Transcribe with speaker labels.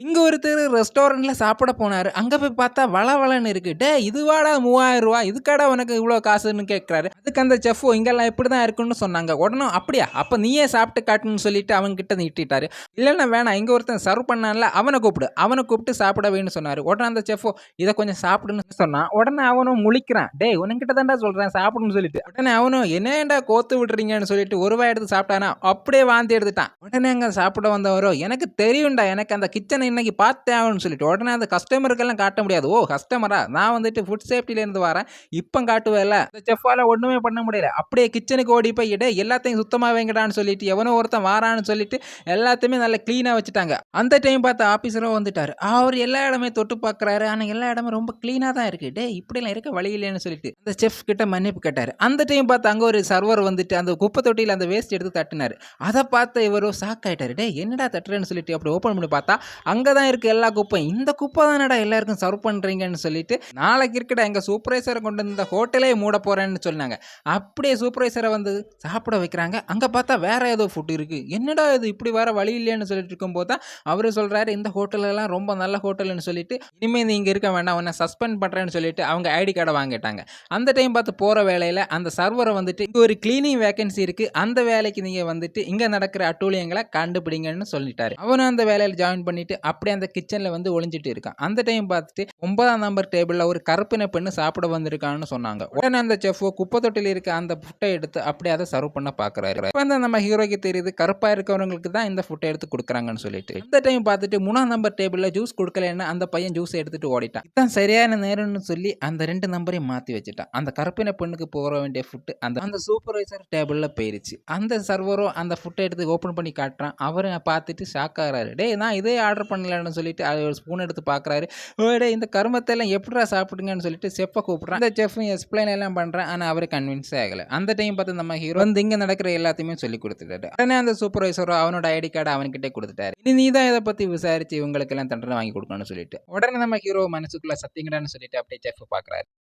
Speaker 1: இங்கே ஒருத்தர் ரெஸ்டாரண்ட்டில் சாப்பிட போனார் அங்கே போய் பார்த்தா வளவளன்னு இருக்கு. டே இதுவாடா மூவாயிரம் ரூபா இதுக்காடா உனக்கு இவ்வளோ காசுன்னு?" கேட்குறாரு அதுக்கு அந்த செஃப்பும் இங்கெல்லாம் இப்படிதான் இருக்குன்னு சொன்னாங்க. உடனே அப்படியா? அப்போ நீயே சாப்பிட்டு காட்டுன்னு சொல்லிட்டு அவன்கிட்ட நீட்டிட்டாரு. இல்லைன்னா வேணாம் இங்கே ஒருத்தன் சர்வ் பண்ணான்ல அவனை கூப்பிடு. அவனை கூப்பிட்டு சாப்பிட வேணும்னு சொன்னார் உடனே அந்த செஃப்பும் இதை கொஞ்சம் சாப்பிடுன்னு சொன்னான் உடனே அவனும் முழிக்கிறான். டே உன்கிட்ட தான்டா சொல்கிறேன் சாப்பிடுன்னு சொல்லிட்டு." உடனே அவனும் என்னேன்டா கோத்து விடுறீங்கன்னு சொல்லிட்டு ஒரு வாய் எடுத்து சாப்பிட்டானா அப்படியே வாந்தி எடுத்துட்டான். உடனே அங்கே சாப்பிட வந்தவரோ எனக்கு தெரியும்டா எனக்கு அந்த கிச்சனை இன்னைக்கு பார்த்தே ஆகணும்னு சொல்லிட்டு உடனே அந்த கஸ்டமருக்கெல்லாம் காட்ட முடியாது. ஓ கஸ்டமரா நான் வந்துட்டு ஃபுட் சேஃப்டிலேருந்து வரேன். இப்போ காட்டுவேல இந்த செஃப்பால் ஒன்றுமே பண்ண முடியல. அப்படியே கிச்சனுக்கு ஓடி போய் இட எல்லாத்தையும் சுத்தமாக வைங்கடான்னு சொல்லிட்டு எவனோ ஒருத்தன் வாரான்னு சொல்லிட்டு எல்லாத்தையுமே நல்லா க்ளீனாக வச்சுட்டாங்க. அந்த டைம் பார்த்து ஆஃபீஸரும் வந்துட்டார் அவர் எல்லா இடமே தொட்டு பார்க்குறாரு. ஆனால் எல்லா இடமும் ரொம்ப க்ளீனாக தான் இருக்குது டே இப்படிலாம் இருக்க வழி இல்லைன்னு சொல்லிட்டு அந்த செஃப் கிட்ட மன்னிப்பு கேட்டார் அந்த டைம் பார்த்து அங்கே ஒரு சர்வர் வந்துட்டு அந்த குப்பை தொட்டியில் அந்த வேஸ்ட் எடுத்து தட்டினார் அதை பார்த்த இவரும் ஷாக் ஆகிட்டார் டே என்னடா தட்டுறேன்னு சொல்லிட்டு அப்படி ஓப்பன் பண்ணி பார்த்தா அங்கே தான் இருக்குது எல்லா குப்பையும். இந்த குப்பை தானடா எல்லாருக்கும் சர்வ் பண்ணுறீங்கன்னு சொல்லிட்டு நாளைக்கு இருக்கடா எங்கள் சூப்பர்வைசரை கொண்டு வந்த ஹோட்டலே மூட போகிறேன்னு சொன்னாங்க. அப்படியே சூப்பர்வைசரை வந்து சாப்பிட வைக்கிறாங்க. அங்கே பார்த்தா வேற ஏதோ ஃபுட் இருக்குது என்னடா இது இப்படி வேறு வழி இல்லைன்னு சொல்லிட்டு இருக்கும்போது தான் அவர் சொல்கிறாரு இந்த ஹோட்டலெல்லாம் ரொம்ப நல்ல ஹோட்டல்னு சொல்லிட்டு இனிமே நீ இருக்க வேண்டாம். உன்னை சஸ்பெண்ட் பண்ணுறேன்னு சொல்லிட்டு அவங்க ஐடி கார்டை வாங்கிட்டாங்க. அந்த டைம் பார்த்து போகிற வேலையில் அந்த சர்வரை வந்துட்டு இங்கே ஒரு கிளீனிங் வேகன்சி இருக்குது அந்த வேலைக்கு நீங்கள் வந்துட்டு இங்கே நடக்கிற அட்டூழியங்களை கண்டுபிடிங்கன்னு சொல்லிட்டாரு. அவனும் அந்த வேலையில் ஜாயின் பண்ணிட்டு அப்படியே அந்த கிச்சனில் வந்து ஒளிஞ்சிட்டு இருக்கான். அந்த டைம் பார்த்துட்டு ஒன்பதாம் நம்பர் டேபிளில் ஒரு கருப்பின பெண்ணு சாப்பிட வந்திருக்கான்னு சொன்னாங்க. உடனே அந்த செஃப் குப்பை தொட்டில் இருக்க அந்த ஃபுட்டை எடுத்து அப்படியே அதை சர்வ் பண்ண பார்க்குறாரு. இப்ப வந்து நம்ம ஹீரோக்கு தெரியுது கருப்பாக இருக்கிறவங்களுக்கு தான் இந்த ஃபுட்டை எடுத்து கொடுக்குறாங்கன்னு சொல்லிட்டு. இந்த டைம் பார்த்துட்டு மூணாம் நம்பர் டேபிளில் ஜூஸ் கொடுக்கலன்னு அந்த பையன் ஜூஸ் எடுத்துட்டு ஓடிட்டான். இதான் சரியான நேரம்னு சொல்லி அந்த ரெண்டு நம்பரையும் மாற்றி வச்சுட்டான். அந்த கருப்பின பெண்ணுக்கு போக வேண்டிய ஃபுட்டு அந்த அந்த சூப்பர்வைசர் டேபிளில் போயிருச்சு. அந்த சர்வரும் அந்த ஃபுட்டை எடுத்து ஓப்பன் பண்ணி காட்டுறான். அவரை பார்த்துட்டு ஷாக் ஆகிறாரு டே நான் இதே ஆர்டர் பண்ணலன்னு சொல்லிட்டு ஒரு ஸ்பூன் எடுத்து பார்க்குறாரு. ஓடே இந்த கருமத்தை எல்லாம் எப்படிடா சாப்பிடுங்கன்னு சொல்லிட்டு செஃப்பை கூப்பிட்றான் அந்த செஃப்பும் எக்ஸ்பிளைன் எல்லாம் பண்ணுறேன் ஆனா அவரு கன்வின்ஸ் ஆகல. அந்த டைம் பார்த்து நம்ம ஹீரோ வந்து இங்கே நடக்கிற எல்லாத்தையுமே சொல்லி கொடுத்துட்டாரு. உடனே அந்த சூப்பர்வைசரோ அவனோட ஐடி கார்டு அவன்கிட்ட கொடுத்துட்டாரு. இனி நீ தான் இதை பத்தி விசாரிச்சு இவங்களுக்கு எல்லாம் தண்டனை வாங்கி கொடுக்கணும்னு சொல்லிட்டு. உடனே நம்ம ஹீரோ மனசுக்குள்ள சத்தியங்கடான்னு சொல்லிட்டு அப்படியே செஃப் பார்க்குறாரு.